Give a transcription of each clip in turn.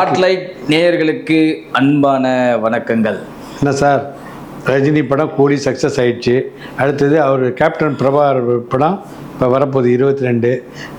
Spotlight நேயர்களுக்கு அன்பான வணக்கங்கள். என்ன சார்? ரஜினி படம் கூலி சக்ஸஸ் ஆயிடுச்சு. அடுத்தது அவர் கேப்டன் பிரபாகர் படம் இப்போ வரப்போகுது இருபத்தி ரெண்டு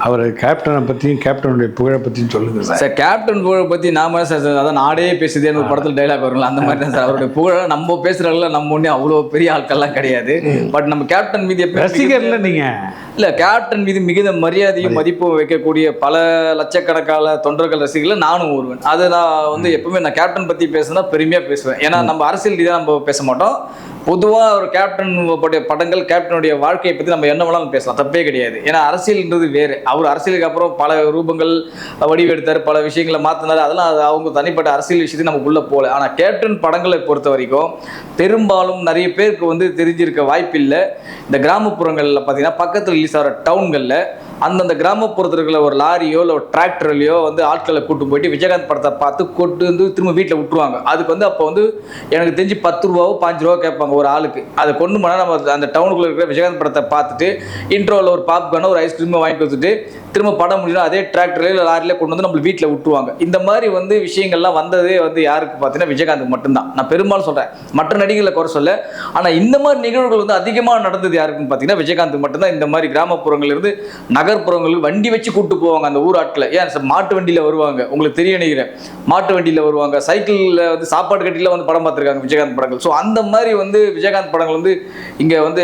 அவர் கேப்டனை பற்றியும் கேப்டனுடைய புகழை பற்றியும் சொல்லுங்கள் சார். சார் கேப்டன் புகழை பற்றி நாம சார் அதான் நாடே பேசுதேன்னு ஒரு படத்தில் டைலாக் வரும்ல அந்த மாதிரி தான் சார். அவருடைய புகழ நம்ம பேசுறதுல நம்ம ஒன்றும் அவ்வளோ பெரிய ஆட்கள்லாம் கிடையாது. பட் நம்ம கேப்டன் மீது ரசிகர்ல நீங்கள் இல்ல கேப்டன் மீது மிகுந்த மரியாதையும் மதிப்பும் வைக்கக்கூடிய பல லட்சக்கணக்கான தொண்டர்கள் ரசிகர்கள் நானும் ஒருவன். அதை நான் வந்து எப்பவுமே நான் கேப்டன் பத்தி பேசுனா பெருமையா பேசுவேன். ஏன்னா நம்ம அரசியல் ரீதியாக நம்ம பேச மாட்டோம். பொதுவாக ஒரு கேப்டன் உடைய படங்கள் கேப்டனுடைய வாழ்க்கையை பற்றி நம்ம என்ன வேணாலும் பேசலாம். தப்பே கிடையாது. ஏன்னா அரசியல்ன்றது வேறு. அவர் அரசியலுக்கு அப்புறம் பல ரூபங்கள் வடிவெடுத்தார் பல விஷயங்களை மாற்றினார் அதெல்லாம் அது அவங்க தனிப்பட்ட அரசியல் விஷயத்தை நமக்குள்ளே போகல. ஆனால் கேப்டன் படங்களை பொறுத்த வரைக்கும் பெரும்பாலும் நிறைய பேருக்கு வந்து தெரிஞ்சிருக்க வாய்ப்பில்லை. இந்த கிராமப்புறங்களில் பார்த்தீங்கன்னா பக்கத்தில் ரிலீஸ் ஆகிற டவுன்களில் அந்தந்த கிராமப்புறத்தில் இருக்கிற ஒரு லாரியோ இல்லை ஒரு டிராக்டர்லையோ வந்து ஆட்களை கூட்டு போயிட்டு விஜயகாந்த் படத்தை பார்த்து கொண்டு வந்து திரும்ப வீட்டில் விட்டுருவாங்க. அதுக்கு வந்து அப்போ வந்து எனக்கு தெரிஞ்சு பத்து ரூபாவோ பாஞ்சு ரூபா கேட்பாங்க. ஒரு ஆளுக்கு. அதை கொண்டு போனால் நம்ம அந்த டவுனுக்குள்ளே இருக்கிற விஜயகாந்த் படத்தை பார்த்துட்டு இன்ட்ரோவில் ஒரு பாப்கார்னோ ஒரு ஐஸ்கிரீமோ வாங்கி கொடுத்துட்டு திரும்ப படம் முடியும் அதே டிராக்டர்ல இல்லை லாரியில கொண்டு வந்து நம்ம வீட்டில் விட்டுருவாங்க. இந்த மாதிரி வந்து விஷயங்கள்லாம் வந்ததே வந்து யாருக்கு பார்த்தீங்கன்னா விஜயகாந்த் மட்டும்தான். நான் பெரும்பாலும் சொல்கிறேன் மற்ற நடிகர்களை குறை சொல்ல ஆனால் இந்த மாதிரி நிகழ்வுகள் வந்து அதிகமாக நடந்தது யாருக்குன்னு பார்த்தீங்கன்னா விஜயகாந்த் மட்டும்தான். இந்த மாதிரி கிராமப்புறங்கள்லேருந்து நகர்ப்புறங்களுக்கு வண்டி வச்சு கூட்டு போவாங்க அந்த ஊர் ஆட்களை ஏன் மாட்டு வண்டியில் வருவாங்க? உங்களுக்கு தெரிய நினைக்கிறேன். மாட்டு வண்டியில் வருவாங்க. சைக்கிளில் வந்து சாப்பாடு கட்டியில் வந்து படம் பார்த்துருக்காங்க விஜயகாந்த் படங்கள். ஸோ அந்த மாதிரி வந்து விஜயகாந்த் படங்கள் வந்து இங்கே வந்து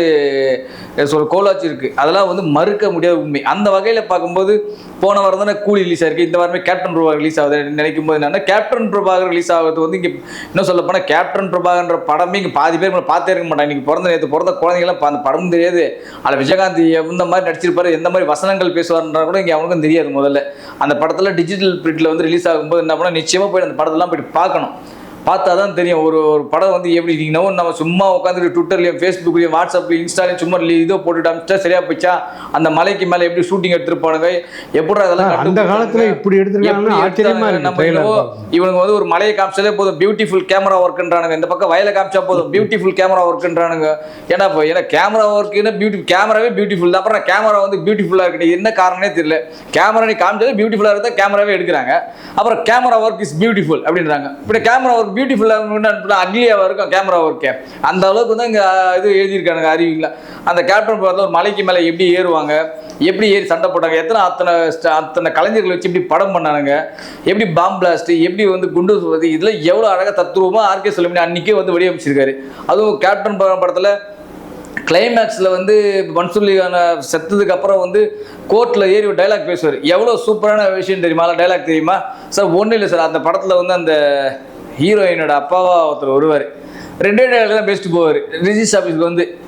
சொல்ல கோலாச்சி இருக்குது அதெல்லாம் வந்து மறுக்க முடியாத உண்மை. அந்த வகையில் பார்க்கும்போது போன வாரம் தானே கூலி ரிலீஸ் ஆயிருக்கு. இந்த வாரமே கேப்டன் பிரபாகர் ரிலீஸ் ஆகுது. நினைக்கும் போது என்னன்னா கேப்டன் பிரபாகர் ரிலீஸ் ஆகுது வந்து இங்கே இன்னும் சொல்ல போனால் கேப்டன் பிரபாகர்ன்ற படமே இங்கே பாதி பேர் பார்த்தே இருக்க மாட்டாங்க. இன்னைக்கு பிறந்த நேற்று பிறந்த குழந்தைங்களாம் அந்த படம் தெரியாது. அதில் விஜயகாந்த் எந்த மாதிரி நடிச்சிருப்பாரு எந்த மாதிரி வசனங்கள் பேசுவார்ன்றா கூட இங்கே அவனுக்கும் தெரியாது முதல்ல. அந்த படத்தில் டிஜிட்டல் பிரிண்டில் வந்து ரிலீஸ் ஆகும்போது என்ன பண்ணால் நிச்சயமாக போய் அந்த படத்தெல்லாம் போய் பார்க்கணும். பார்த்தா தான் தெரியும். ஒரு ஒரு படம் வந்து எப்படி நீங்கள் நம்ம சும்மா உட்காந்துட்டு ட்விட்டர்லையும் ஃபேஸ்புக்லையும் வாட்ஸ்அப்லையும் இன்ஸ்டாலையும் சும்மா இதோ போட்டுட்டு அமிச்சா சரியா போச்சா? அந்த மலைக்கு மேலே எப்படி ஷூட்டிங் எடுத்துருப்பானுங்க எப்படி அதெல்லாம் அந்த? காலத்துல இப்படி? இருக்கு நம்ம. இவனுங்க வந்து ஒரு மலையை காமிச்சாலே போதும். பியூட்டிஃபுல் கேமரா ஒர்க்ன்றானுங்க இந்த பக்கம் வயலை காமிச்சா போதும். பியூட்டிஃபுல் கேமரா ஒர்க்ன்றானுங்க ஏன்னா ஏன்னா கேமரா ஒர்க்குன்னு பியூட்டி கேமராவே பியூட்டிஃபுல் தான். அப்புறம் கேமரா வந்து பியூட்டிஃபுல்லாக இருக்கு என்ன காரணமே தெரியல. கேமரா நீ காமிச்சாலே பியூட்டிஃபுல்லாக இருந்தால் கேமராவே எடுக்கிறாங்க. அப்புறம் கேமரா ஒர்க் இஸ் பியூட்டிஃபுல் அப்படின்றாங்க. இப்படி கேமரா ஒர்க் பியூட்டிஃபுல்லாக அக்லியாக இருக்கும் கேமரா ஒர்க்கே அந்த அளவுக்கு வந்து இங்கே இது எழுதியிருக்கானுங்க அறிவிங்களா அந்த கேப்டன் படத்தில் ஒரு மலைக்கு மேலே எப்படி ஏறுவாங்க எப்படி ஏறி சண்டை போட்டாங்க எத்தனை அத்தனை அத்தனை கலைஞர்கள் வச்சு எப்படி படம் பண்ணானுங்க எப்படி பாம் பிளாஸ்ட் எப்படி வந்து குண்டு சுடுறது இதில் எவ்வளோ அழகாக தத்துவமாக ஆர்கே சொல்லுமணி அன்றைக்கே வந்து வடிவமைச்சிருக்காரு அதுவும் கேப்டன் படம் படத்தில் கிளைமேக்ஸில் வந்து மன்சூர்லிகான செத்ததுக்கு அப்புறம் வந்து கோர்ட்டில் ஏறி ஒரு டைலாக் பேசுவார். எவ்வளோ சூப்பரான விஷயம் தெரியுமா? டைலாக் தெரியுமா? சார் ஒன்றும் இல்லை சார். அந்த படத்தில் வந்து அந்த ஹீரோயினோட அப்பாவா ஒருத்தர் வருவார். ரெண்டே டைலாக் தான் பேசிட்டு போவார். ரிஜிஸ்டர் ஆஃபீஸ்க்கு வந்து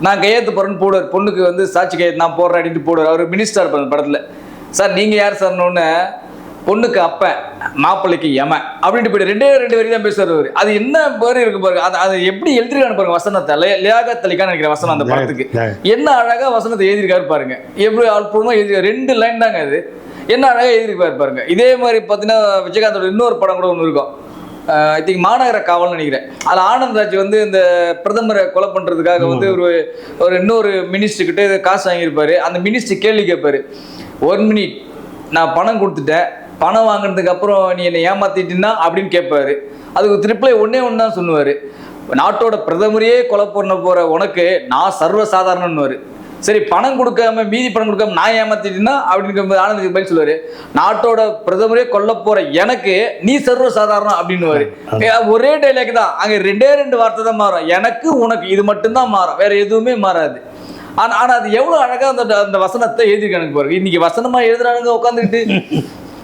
நான் கையெழுத்து போடுறேன்னு போடுவார். பொண்ணுக்கு வந்து சாட்சி கையெழுத்து நான் போடுறேன் அப்படின்ட்டு போடுவார். அவர் மினிஸ்டர் படத்தில். சார் நீங்கள் யார் சார்னோடனே பொண்ணுக்கு அப்பன் மாப்பிள்ளைக்கு யமன் அப்படின்ட்டு போயிட்டு ரெண்டே ரெண்டு வரைக்கும் தான் பேசுவார் அவர். அது என்ன பேர் இருக்கு பாருங்க. அது அது எப்படி எழுதிருக்கான்னு பாருங்க. வசனத்தை லே- லியாகத் அலிகான்னு நினைக்கிற வசனம் அந்த படத்துக்கு. என்ன அழகா வசனத்தை எழுதியிருக்காரு பாருங்க. எப்படி அற்புதமா எழுதி ரெண்டு லைன் தாங்க அது. என்ன அழகா எழுதியிருக்காரு பாருங்க. இதே மாதிரி பார்த்தீங்கன்னா விஜயகாந்தோட இன்னொரு படம் கூட ஒன்று இருக்கும். ஐ திங்க் மாநகர காவல்னு நினைக்கிறேன். அதில் ஆனந்த்ராஜ் வந்து இந்த பிரதமரை கொலை பண்ணுறதுக்காக வந்து ஒரு ஒரு இன்னொரு மினிஸ்டர் கிட்ட காசு வாங்கியிருப்பாரு. அந்த மினிஸ்டர் கேள்வி கேட்பாரு. ஒன் மினிட் நான் பணம் கொடுத்துட்டேன். பணம் வாங்கினதுக்கு அப்புறம் நீ என்னை ஏமாத்திட்டீன்னா? அப்படின்னு கேட்பாரு. அதுக்கு திருப்பிளை ஒன்னே ஒன்று தான் சொல்லுவார். நாட்டோட பிரதமரையே கொலை பண்ண போற உனக்கு நான் சர்வ சாதாரணன்னுவாரு சரி பணம் கொடுக்காம மீதி பணம் கொடுக்காம நான் ஏமாத்திட்டேன்னா அப்படின்னு ஆனந்துக்கு பதில் சொல்லுவாரு நாட்டோட பிரதமரே கொல்ல போற எனக்கு நீ சர்வ சாதாரணம் அப்படின்னுவாரு ஏ, ஒரே டைலாக் தான். அங்க ரெண்டே ரெண்டு வார்த்தை தான் மாறும். எனக்கு உனக்கு இது மட்டும்தான் மாறும். வேற எதுவுமே மாறாது. ஆனா ஆனா அது எவ்வளவு அழகா அந்த அந்த வசனத்தை எழுதிருக்கானுங்க பாருங்க. இன்னைக்கு வசனமா எழுதுறானுங்க உட்காந்துக்கிட்டு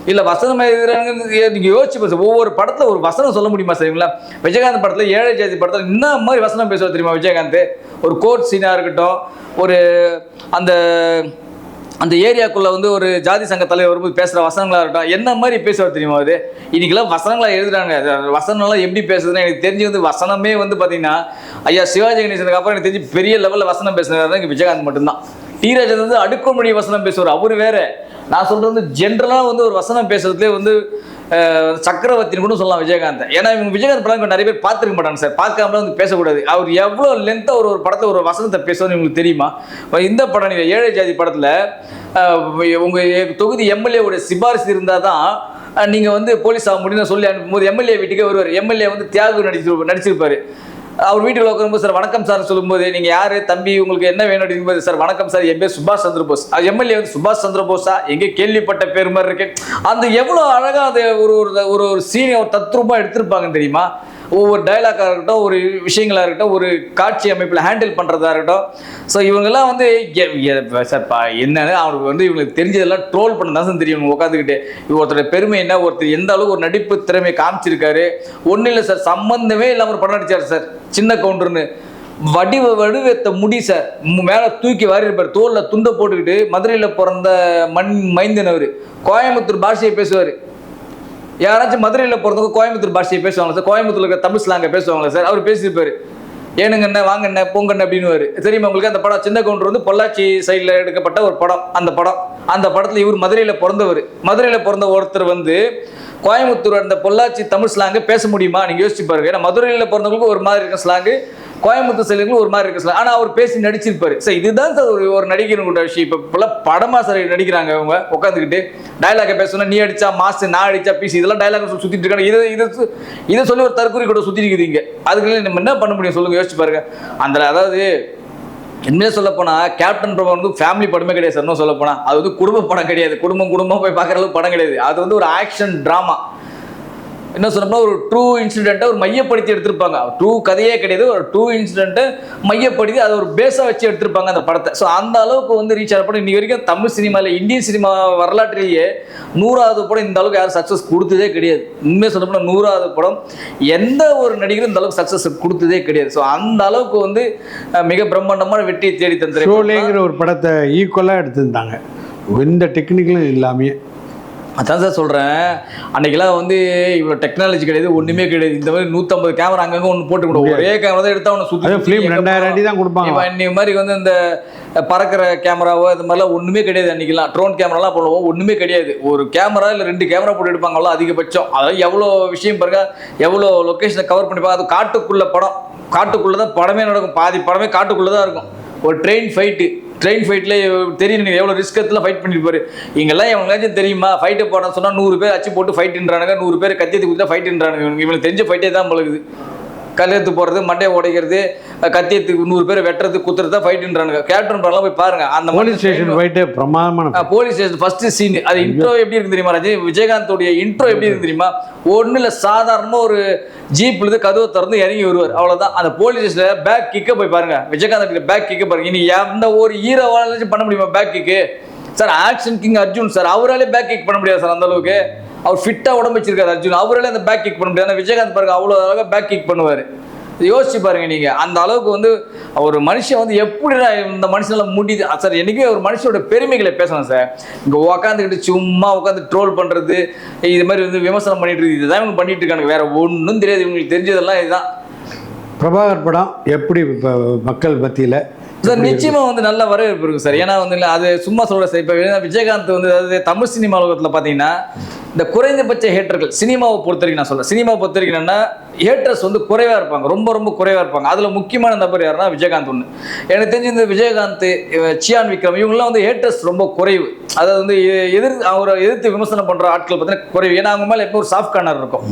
இல்லை வசனம் எழுதுறாங்க யோசிச்சு பாருங்க ஒவ்வொரு படத்தில் ஒரு வசனம் சொல்ல முடியுமா சரிங்களா விஜயகாந்த் படத்தில் ஏழை ஜாதி படத்தில் என்ன மாதிரி வசனம் பேசுவார் தெரியுமா விஜயகாந்த்? ஒரு கோர்ட் சீனாக இருக்கட்டும் ஒரு அந்த அந்த ஏரியாக்குள்ளே வந்து ஒரு ஜாதி சங்க தலைவர் வரும்போது பேசுகிற வசனங்களாக இருக்கட்டும் என்ன மாதிரி பேசுவார் தெரியுமா அது இன்றைக்கெல்லாம் வசனங்களா எழுதுறாங்க. வசனம்லாம் எப்படி பேசுதுன்னு எனக்கு தெரிஞ்சு வந்து வசனமே வந்து பார்த்தீங்கன்னா ஐயா சிவாஜி கணேசனுக்கு அப்புறம் எனக்கு தெரிஞ்சு பெரிய லெவலில் வசனம் பேசுனது இங்க விஜயகாந்த் மட்டும்தான். டீராஜன் வந்து அடுக்குமொழி வசனம் பேசுவார். அவர் வேறு. நான் சொல்கிறது வந்து ஜென்ரலாக வந்து ஒரு வசனம் பேசுறதுலேயே வந்து சக்கரவர்த்தின்னு கூட சொல்லலாம் விஜயகாந்த். ஏன்னா இவங்க விஜயகாந்த் படம் நிறைய பேர் பார்த்துருக்க மாட்டாங்க சார். பார்க்காம வந்து பேசக்கூடாது. அவர் எவ்வளோ லென்த்தாக ஒரு ஒரு படத்தை ஒரு வசனத்தை பேசணும்னு உங்களுக்கு தெரியுமா? இந்த படம் நீங்கள் ஏழை ஜாதி படத்தில் உங்கள் தொகுதி எம்எல்ஏவுடைய சிபாரிசு இருந்தால் தான் நீங்கள் வந்து போலீஸ் ஆக முடியும்னு சொல்லி அனுப்பும்போது எம்எல்ஏ வீட்டுக்கே வருவார். எம்எல்ஏ வந்து தியாகு நடிச்சிரு நடிச்சிருப்பாரு. அவர் வீட்டில் உட்காரும்போது சார் வணக்கம் சார் சொல்லும்போது நீங்க யாரு? தம்பி உங்களுக்கு என்ன வேணும்? அப்படிங்கும்போது சார் வணக்கம் சார். என் பேர் சுபாஷ் சந்திர போஸ் எம்எல்ஏ வந்து சுபாஷ் சந்திர போஸா எங்கே கேள்விப்பட்ட பேர் மாதிரி இருக்கு. அந்த எவ்வளோ அழகா அது ஒரு ஒரு ஒரு ஒரு சீனை ஒரு எடுத்திருப்பாங்க தெரியுமா? ஒவ்வொரு டைலாக்காக இருக்கட்டும் ஒரு விஷயங்களாக இருக்கட்டும் ஒரு காட்சி அமைப்பில் ஹேண்டில் பண்ணுறதா இருக்கட்டும். ஸோ இவங்கெல்லாம் வந்து எ- சார் என்னன்னு அவருக்கு வந்து இவங்களுக்கு தெரிஞ்சதெல்லாம் ட்ரோல் பண்ண தான் தெரியும். இவங்க உட்காந்துக்கிட்டு ஒருத்தருடைய பெருமை என்ன ஒருத்தர் எந்த அளவுக்கு ஒரு நடிப்பு திறமையை காமிச்சிருக்காரு. ஒன்றும் இல்லை சார் சம்மந்தமே இல்லாமல் ஒரு படம் நடிச்சார் சார் சின்ன கவுண்டர்னு. வடிவ வடிவத்த முடி சார் மேலே தூக்கி வாரி இருப்பார் தோலில் துண்டை போட்டுக்கிட்டு மதுரையில் பிறந்த மண் மைந்தன் அவர் கோயம்புத்தூர் பாஷையை பேசுவார். யாராச்சும் மதுரையில் பிறந்தவங்க கோயம்புத்தூர் பாஷையை பேசுவாங்க சார்? கோயம்புத்தூர்ல இருக்க தமிழ் ஸ்லாங்க பேசுவாங்களா சார்? அவர் பேசியிருப்பாரு. ஏனுங்கண்ணே வாங்கண்ணே பொங்கண்ண அப்படின்னு தெரியுமா உங்களுக்கு? அந்த படம் சின்ன கவுண்டர் வந்து பொள்ளாச்சி சைடில் எடுக்கப்பட்ட ஒரு படம். அந்த படம். அந்த படத்தில் இவர் மதுரையில் பிறந்தவர். மதுரையில் பிறந்த ஒருத்தர் வந்து கோயம்புத்தூர் அந்த பொள்ளாச்சி தமிழ் ஸ்லாங்கு பேச முடியுமா? நீங்கள் யோசிச்சு பாருங்க. ஏன்னா மதுரையில் பிறந்தவங்களுக்கு ஒரு மாதிரி இருக்க ஸ்லாங்கு கோயம்புத்தூர் சைடுங்களுக்கு ஒரு மாதிரி இருக்க சார் ஆனால் அவர் பேசி நடிச்சிருப்பாரு. சார் இதுதான் சார் ஒரு ஒரு நடிகனுடைய விஷயம். இப்போ இப்போல்லாம் படமாக சார் நடிக்கிறாங்க அவங்க உட்காந்துக்கிட்டு டைலாக பேசணும் நீ அடிச்சா மாசு நான் அடிச்சா பீஸ். இதெல்லாம் டைலாக் சுற்றிட்டு இருக்காங்க. இதை இதை இதை சொல்லி ஒரு தற்கொலை கூட சுற்றிட்டு இருக்குதுங்க அதுக்குள்ளே நம்ம என்ன பண்ண முடியும் சொல்லுங்க யோசிச்சு பாருங்க. அந்த அதாவது உண்மையாக சொல்ல போனா கேப்டன் பிரபா வந்து ஃபேமிலி படமே கிடையாது சார். இன்னும் சொல்ல போனா அது வந்து குடும்ப படம் கிடையாது. குடும்பம் குடும்பம் போய் பார்க்குற அளவுக்கு படம் கிடையாது. அது வந்து ஒரு ஆக்ஷன் ட்ராமா என்ன சொன்னோம்னா ஒரு ட்ரூ இன்சிடென்ட்டை ஒரு மையப்படுத்தி எடுத்திருப்பாங்க. ட்ரூ கதையே கிடையாது ஒரு ட்ரூ இன்சிடென்ட்டை மையப்படுத்தி அதை ஒரு பேஸாக வச்சு எடுத்திருப்பாங்க அந்த படத்தை. ஸோ அந்த அளவுக்கு வந்து ரீச் ஆன படம் இன்னி வரைக்கும் தமிழ் சினிமாவில் இந்தியன் சினிமா வரலாற்றிலேயே நூறாவது படம் இந்த அளவுக்கு யாரும் சக்ஸஸ் கொடுத்ததே கிடையாது. உண்மையாக சொன்னோம்னா நூறாவது படம் எந்த ஒரு நடிகரும் இந்த அளவுக்கு சக்ஸஸ் கொடுத்ததே கிடையாது. ஸோ அந்த அளவுக்கு வந்து மிக பிரம்மாண்டமான வெற்றியை தேடி தந்த ஒரு படத்தை ஈக்குவலாக எடுத்திருந்தாங்க. எந்த டெக்னிக்கலும் இல்லாமையே. அதான் சார் சொல்கிறேன் அன்னைக்கெல்லாம் வந்து இவ்வளோ டெக்னாலஜி கிடையாது ஒன்றுமே கிடையாது. இந்த மாதிரி நூற்றம்பது கேமரா அங்கங்கே ஒன்று போட்டு கூட ஒரே கேமரா தான் எடுத்தா ஒன்று சுற்றி ஃபிலிம் ரெண்டாயிரம் அடி தான் கொடுப்பாங்க. இப்போ இன்னைக்கு மாதிரி வந்து இந்த பறக்கிற கேமராவோ இது மாதிரிலாம் ஒன்றுமே கிடையாது அன்னைக்கெல்லாம். ட்ரோன் கேமராலாம் போடுவோம் ஒன்றுமே கிடையாது. ஒரு கேமரா இல்லை ரெண்டு கேமரா போட்டு எடுப்பாங்களோ அதிகபட்சம். அதாவது எவ்வளோ விஷயம் பாருங்க எவ்வளோ லொக்கேஷனை கவர் பண்ணிப்பாங்க அது காட்டுக்குள்ள படம். காட்டுக்குள்ளே தான் படமே நடக்கும். பாதி படமே காட்டுக்குள்ளே தான் இருக்கும். ஒரு ட்ரெயின் ஃபைட்டு ட்ரெயின் ஃபைட்டில் தெரியும் நீங்கள் எவ்வளோ ரிஸ்க் எடுத்துலாம் ஃபைட் பண்ணிருப்பாரு இங்கெல்லாம் இவங்களாச்சும் தெரியுமா? ஃபைட்டை போட சொன்னால் நூறு பேர் அச்சு போட்டு ஃபைட்டுன்றானுங்க நூறு பேர் கத்தியத்து கொடுத்தா ஃபைட்டுன்றானுங்க இவனுக்கு இவனுக்கு தெரிஞ்ச ஃபைட்டே தான் பழகுது. கல்லெடுத்து போடுறது மண்டையை உடைக்கிறது கத்தியத்துக்கு நூறு பேர் வெட்டுறது குத்துறது தான் ஃபைட்டுன்றானுங்க கேப்டன் படம்லாம் போய் பாருங்க. அந்த போலீஸ் ஸ்டேஷன் போயிட்டு பிரமாதமான போலீஸ் ஸ்டேஷன் ஃபர்ஸ்ட் சீன் அது இன்ட்ரோ எப்படி இருக்கு தெரியுமா ரஜினி விஜயகாந்தோடைய இன்ட்ரோ எப்படி இருக்கு தெரியுமா? ஒன்றும் இல்லை சாதாரணமா ஒரு ஜீப்ல இருந்து கதவை திறந்து இறங்கி வருவார். அவ்வளவுதான். அந்த போலீஸ் ஸ்டேஷன்ல பேக் கிக்க போய் பாருங்க. விஜயகாந்த் பேக் கிக்க பாருங்க. இனி எந்த ஒரு ஹீரோவாலும் பண்ண முடியுமா back kick sir action king Arjun sir அவராலே பேக் கிக் பண்ண முடியாது சார் அந்த அளவுக்கு. அவர் ஃபிட்டா உடம்பு வச்சிருக்காரு அர்ஜுன். அவராலே அந்த பேக் கிக் பண்ண முடியாது. ஆனா விஜயகாந்த் பாருங்க அவ்வளோ அழகா பேக் கிக் பண்ணுவார். யோசிச்சு பாருங்க நீங்க. அந்த அளவுக்கு வந்து ஒரு மனுஷன் வந்து எப்படி இந்த மனுஷனால முடியுது? சார் என்னைக்குமே ஒரு மனுஷனோட பெருமைகளை பேசணும் சார். இங்க உட்காந்துக்கிட்டு சும்மா உட்காந்து ட்ரோல் பண்றது இது மாதிரி வந்து விமர்சனம் பண்ணிட்டு இருக்கு. இதுதான் இவங்க பண்ணிட்டு இருக்காங்க வேற ஒன்றும் தெரியாது. இவங்களுக்கு தெரிஞ்சதெல்லாம் இதுதான். பிரபாகர் படம் எப்படி மக்கள் மத்தியில் சார் நிச்சயமா வந்து நல்ல வரவேற்பு இருக்கு சார். ஏன்னா வந்து அது சும்மா சொல்ற சார். இப்போ விஜயகாந்த் வந்து அதாவது தமிழ் சினிமா உலகத்தில் பார்த்தீங்கன்னா இந்த குறைந்தபட்ச ஹேட்டர்கள் சினிமாவை பொறுத்த வரைக்கும் நான் சொல்கிறேன் சினிமாவை பொறுத்த வரைக்கும் என்னன்னா ஹேட்டர்ஸ் வந்து குறைவாக இருப்பாங்க. ரொம்ப ரொம்ப குறைவாக இருப்பாங்க. அதில் முக்கியமான நபர் யாருன்னா விஜயகாந்த் ஒன்று எனக்கு தெரிஞ்சு இந்த விஜயகாந்த் சியான் விக்ரம் இவங்கெல்லாம் வந்து ஹேட்டர்ஸ் ரொம்ப குறைவு. அதாவது வந்து எ- எதிர் அவரை எதிர்த்து விமர்சனம் பண்ணுற ஆட்கள் பார்த்தீங்கன்னா குறைவு. ஏன்னா அவங்க மேலே எப்போ ஒரு சாஃப்ட் கார்னர் இருக்கும்.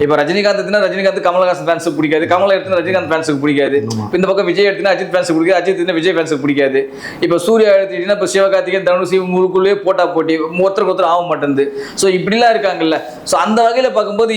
இப்போ ரஜினிகாந்த் எடுத்தினா ரஜினிகாந்த் கமலஹாசன் ஃபேன்ஸுக்கு பிடிக்காது. கமலா எடுத்தினா ரஜினிகாந்த் ஃபேன்ஸுக்கு பிடிக்காது. இந்த பக்கம் விஜய் எடுத்தினா அஜித் ஃபேன்ஸுக்கு பிடிக்காது. அஜித் எடுத்தினா விஜய் ஃபேன்ஸுக்கு பிடிக்காது. இப்போ சூர்யா எடுத்துக்கிட்டீங்கன்னா இப்போ சிவகார்த்திகேயன் தனுஷ் முழுக்குள்ளே போட்டா போட்டி. ஒருத்தருக்கு ஒருத்தர் ஆக மாட்டேங்குது. ஸோ இப்படிலாம் இருக்காங்கல்ல. ஸோ அந்த வகையில பார்க்கும்போது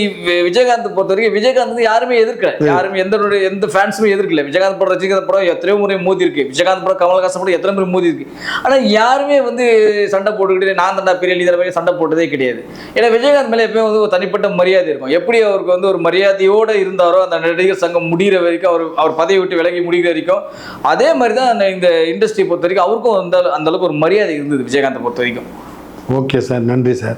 விஜயகாந்த் பொறுத்த வரைக்கும் விஜயகாந்த் வந்து யாருமே எதிர்க்கல. யாருமே எந்த எந்த ஃபேன்ஸுமே எதிர்க்கல. விஜயகாந்த் படம் ரஜினிகாந்த் படம் எத்தனையோ முறை மோதி இருக்கு. விஜயகாந்த் படம் கமல்ஹாசன் படம் எத்தனை முறை மோதி இருக்கு. ஆனா யாருமே வந்து சண்டை போட்டுக்கிட்டு நான் தண்டா பெரிய லீடர் மாதிரி சண்டை போட்டதே கிடையாது. ஏன்னா விஜயகாந்த் மேலே எப்பயும் வந்து ஒரு தனிப்பட்ட மரியாதை இருக்கும். எப்படி அவருக்கு வந்து ஒரு மரியாதையோட இருந்தாரோ அந்த நடிகர் சங்கம் முடிகிற வரைக்கும் அவர் அவர் பதவி விட்டு விலகி முடிகிற வரைக்கும் அதே மாதிரி தான் இந்த இண்டஸ்ட்ரி பொறுத்த வரைக்கும் அவருக்கும் அந்த அந்த அளவுக்கு ஒரு மரியாதை இருந்தது விஜயகாந்தை பொறுத்த வரைக்கும். Okay sir. நன்றி சார்.